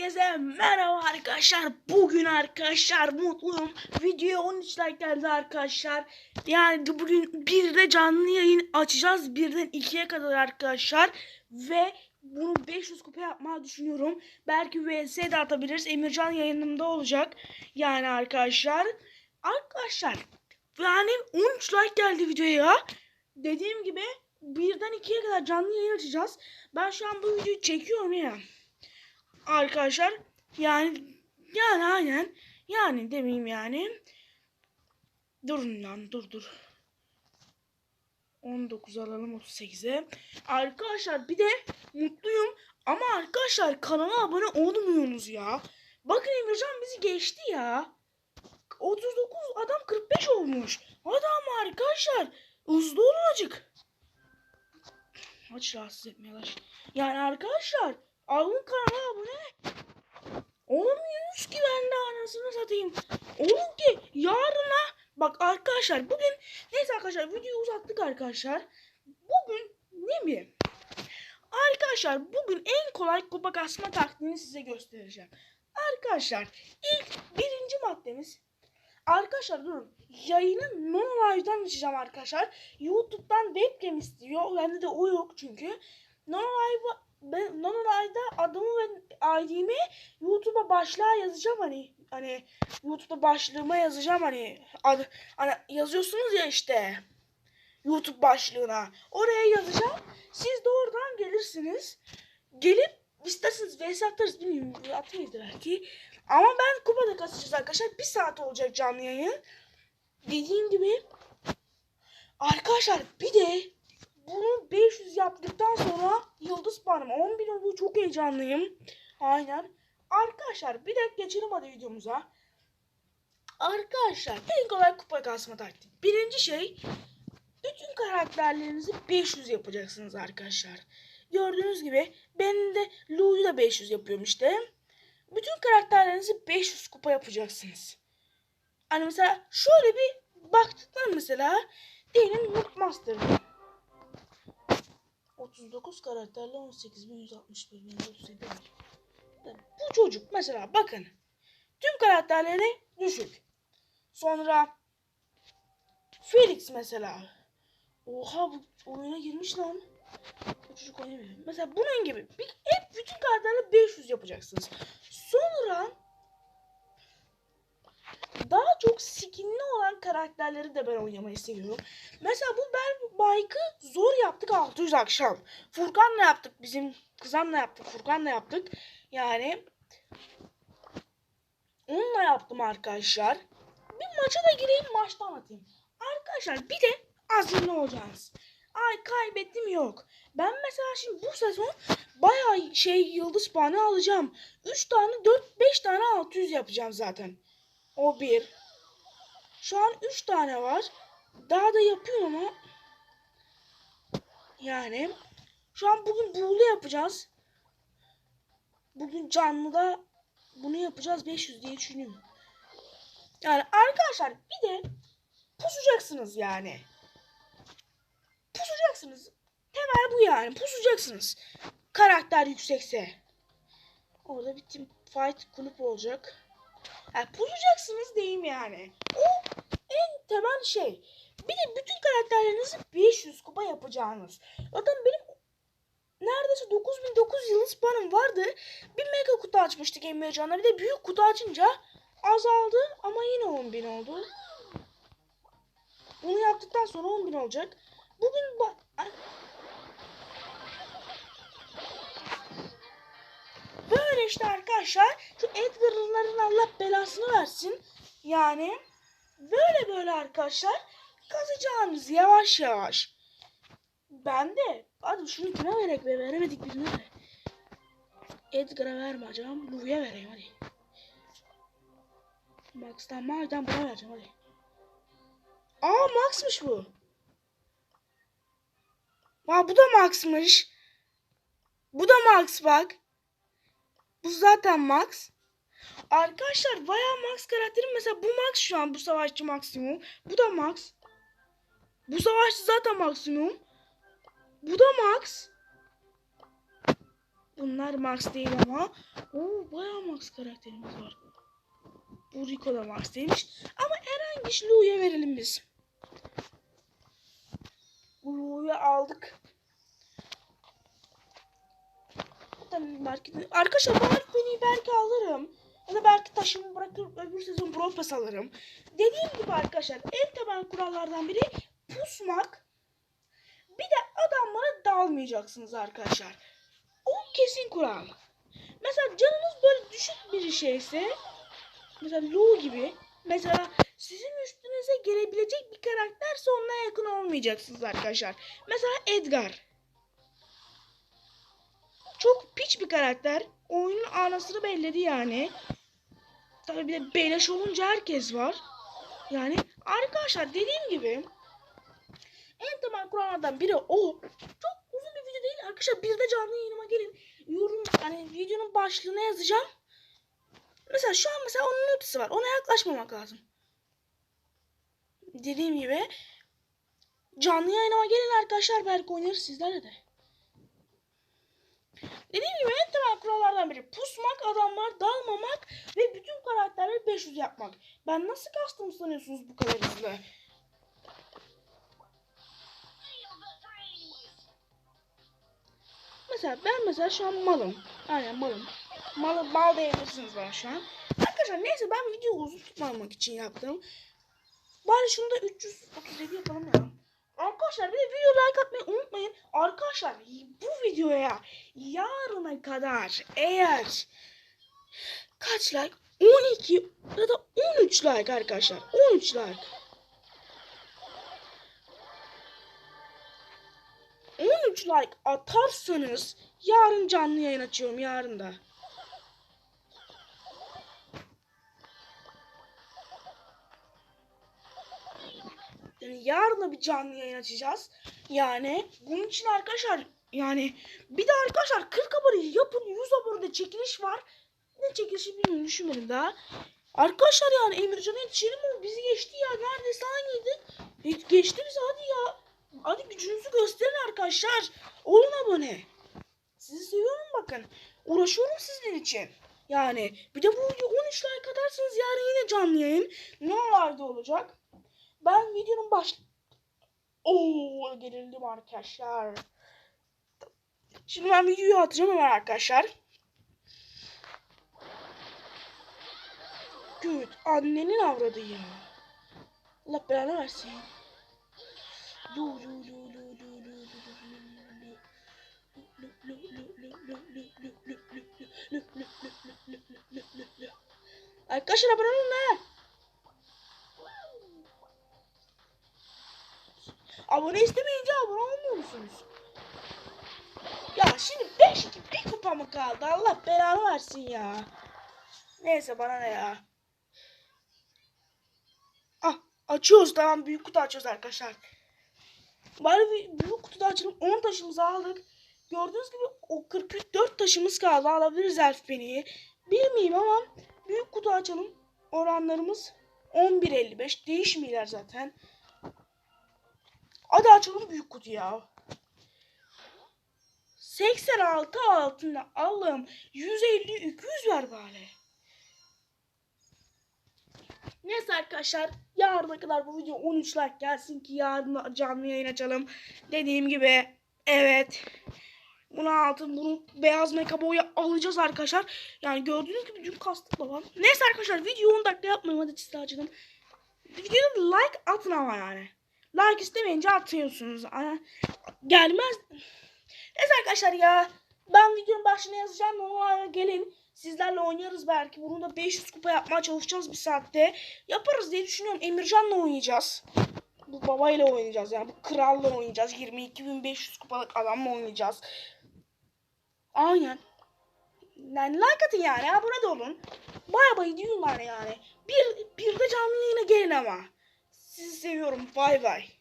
Herkese merhaba arkadaşlar. Bugün arkadaşlar mutluyum. Videoya 13 like geldi arkadaşlar. Yani bugün bir de canlı yayın açacağız. Birden 2'ye kadar arkadaşlar. Ve bunu 500 kupa yapmayı düşünüyorum. Belki VS de atabiliriz. Emircan yayınımda olacak. Yani arkadaşlar. Arkadaşlar. Yani 13 like geldi videoya. Dediğim gibi birden 2'ye kadar canlı yayın açacağız. Ben şu an bu videoyu çekiyorum ya. Arkadaşlar yani yani aynen yani demeyeyim yani. Durun lan dur dur. 19 alalım 38'e. Arkadaşlar bir de mutluyum ama arkadaşlar kanala abone olmuyorsunuz ya. Bakın Emircan bizi geçti ya. 39 adam 45 olmuş. Adam arkadaşlar hızlı olun acık. Aç rahatsız etmiyorlar. Yani arkadaşlar alın kanala abone. Olmuyoruz ki ben de anasını satayım. Olun ki yarına bak arkadaşlar bugün neyse arkadaşlar videoyu uzattık arkadaşlar. Bugün ne mi? Arkadaşlar bugün en kolay kupa kasma taktiğini size göstereceğim. Arkadaşlar ilk birinci maddemiz Arkadaşlar durun. Yayını Nonolive'dan açacağım arkadaşlar. YouTube'dan webcam istiyor. Bende de o yok çünkü. Nonolive ben Nonolive'da adımı ve ID'mi YouTube'a başlığa yazacağım hani hani YouTube'da başlığıma yazacağım hani adı, hani yazıyorsunuz ya işte YouTube başlığına. Oraya yazacağım. Siz de oradan gelirsiniz. Gelip isterseniz VS atarız bilmiyorum. Atmayız belki. Ama ben kupada kasacağız arkadaşlar. Bir saat olacak canlı yayın. Dediğim gibi arkadaşlar bir de bunu 500 yaptıktan sonra yıldız puanım 10 bin oldu. Çok heyecanlıyım. Aynen. Arkadaşlar bir de geçelim hadi videomuza. Arkadaşlar en kolay kupa kasma taktiği. Birinci şey bütün karakterlerinizi 500 yapacaksınız arkadaşlar. Gördüğünüz gibi ben de Lou'yu da 500 yapıyorum işte. Bütün karakterlerinizi 500 kupa yapacaksınız. Hani mesela şöyle bir baktıklar mesela diyelim Master. 39 karakterle 18.161.137 var. Bu çocuk mesela bakın. Tüm karakterleri düşük. Sonra Felix mesela. Oha bu oyuna girmiş lan. Bu çocuk oynamıyor. Mesela bunun gibi bir, hep bütün karakterleri 500 yapacaksınız. Sonra daha çok skinli olan karakterleri de ben oynamayı seviyorum. Mesela bu Bell Bike'ı zor yaptık 600 akşam. Furkan'la yaptık bizim kızanla yaptık. Furkan'la yaptık. Yani onunla yaptım arkadaşlar. Bir maça da gireyim maçtan atayım. Arkadaşlar bir de azimli olacaksınız. Ay kaybettim yok. Ben mesela şimdi bu sezon bayağı şey yıldız puanı alacağım. 3 tane 4 5 tane 600 yapacağım zaten. O bir. Şu an 3 tane var. Daha da yapıyorum ama yani şu an bugün buğulu yapacağız. Bugün canlıda bunu yapacağız 500 diye düşünüyorum. Yani arkadaşlar bir de pusacaksınız yani. Pusacaksınız. Temel bu yani. Pusacaksınız. Karakter yüksekse. Orada bir team fight kulüp olacak. Yani pusacaksınız diyeyim yani. O en temel şey. Bir de bütün karakterlerinizi 500 kupa yapacağınız. Zaten benim neredeyse 9900 yıldız puanım vardı. Bir mega kutu açmıştık Emrecan'la. Bir de büyük kutu açınca azaldı ama yine 10.000 oldu. Bunu yaptıktan sonra 10.000 olacak. Bugün işte arkadaşlar. Şu Edgar'ların Allah belasını versin. Yani böyle böyle arkadaşlar kazacağınız yavaş yavaş. Ben de hadi şunu kime verek be veremedik birine de. Edgar'a vermeyeceğim. Lou'ya vereyim hadi. Max'tan Maviden buna vereceğim hadi. Aa Max'mış bu. Aa bu da Max'mış. Bu da Max bak. Bu zaten Max. Arkadaşlar bayağı Max karakterim. Mesela bu Max şu an bu savaşçı maksimum. Bu da Max. Bu savaşçı zaten maksimum. Bu da Max. Bunlar Max değil ama. Oo bayağı Max karakterimiz var. Bu Rico da Max değilmiş. Ama herhangi Lou'ya verelim biz. Bu Lou'yu aldık. Tamam belki de... Arkadaşlar ben beni belki alırım. Ya da belki taşımı bırakır öbür sezon Brawl Pass alırım. Dediğim gibi arkadaşlar en temel kurallardan biri pusmak. Bir de adamlara dalmayacaksınız arkadaşlar. O kesin kural. Mesela canınız böyle düşük bir şeyse mesela Lu gibi mesela sizin üstünüze gelebilecek bir karakterse onunla yakın olmayacaksınız arkadaşlar. Mesela Edgar. Çok piç bir karakter. Oyunun anasını belledi yani. Tabii bir de beleş olunca herkes var. Yani arkadaşlar dediğim gibi en temel kurallardan biri o. Çok uzun bir video değil arkadaşlar. Bir de canlı yayınıma gelin. Yorum hani videonun başlığına yazacağım. Mesela şu an mesela onun ultisi var. Ona yaklaşmamak lazım. Dediğim gibi canlı yayınıma gelin arkadaşlar. Belki oynarız sizlerle de. Dediğim gibi en temel kurallardan biri pusmak, adamlar dalmamak ve bütün karakterleri 500 yapmak. Ben nasıl kastım sanıyorsunuz bu kadar hızlı? Mesela ben mesela şu an malım. Aynen malım. Malı, mal diyebilirsiniz bana şu an. Arkadaşlar neyse ben videoyu uzun tutmamak için yaptım. Bari şunu da 337 yapalım ya. Arkadaşlar bir de video like atmayı unutmayın. Arkadaşlar bu videoya yarına kadar eğer kaç like? 12 ya da 13 like arkadaşlar. 13 like. 13 like atarsanız yarın canlı yayın açıyorum yarın da. Yani yarın da bir canlı yayın açacağız. Yani bunun için arkadaşlar yani bir de arkadaşlar 40 abone yapın 100 abonede çekiliş var. Ne çekilişi bilmiyorum düşünmedim daha. Arkadaşlar yani Emircan'a yetişelim mi? Bizi geçti ya. Neredeyse hangiydi? E, geçti bizi hadi ya. Hadi gücünüzü gösterin arkadaşlar. Olun abone. Sizi seviyorum bakın. Uğraşıyorum sizin için. Yani bir de bu video 13 like atarsanız yarın yine canlı yayın. Nerelerde olacak? Ben videonun baş... Oo gerildim arkadaşlar. Şimdi ben videoyu atacağım hemen arkadaşlar. Güt annenin avradı ya. Allah belanı versin. Lu Arkadaşlar abone olun ha. Abone istemeyince abone olmuyor musunuz? Ya şimdi 5 bir kupa mı kaldı? Allah belanı versin ya. Neyse bana ne ya. Ah açıyoruz tamam büyük kutu açıyoruz arkadaşlar. Bari bir büyük kutuda açalım. 10 taşımızı aldık. Gördüğünüz gibi o 44 taşımız kaldı. Alabiliriz elf beni. Bilmeyeyim ama büyük kutu açalım. Oranlarımız 11.55. Değişmiyorlar zaten. Hadi açalım büyük kutu ya. 86 altında Allah'ım 150 200 ver bari. Neyse arkadaşlar yarına kadar bu video 13 like gelsin ki yarın canlı yayın açalım. Dediğim gibi evet. Bunu altın bunu beyaz meka boya alacağız arkadaşlar. Yani gördüğünüz gibi dün kastık babam. Neyse arkadaşlar video 10 dakika yapmayayım hadi size açalım. Videoda like atın ama yani. Like istemeyince atıyorsunuz. Gelmez. Neyse arkadaşlar ya. Ben videonun başına yazacağım. Normalde gelin. Sizlerle oynarız belki. Bunu da 500 kupa yapmaya çalışacağız bir saatte. Yaparız diye düşünüyorum. Emircan'la oynayacağız. Bu babayla oynayacağız yani. Bu kralla oynayacağız. 22.500 kupalık adamla oynayacağız. Aynen. Yani like atın yani. Abone de olun. Baya bay diyorlar yani. Bir, bir de canlı yayına gelin ama. Sizi seviyorum. Bay bay.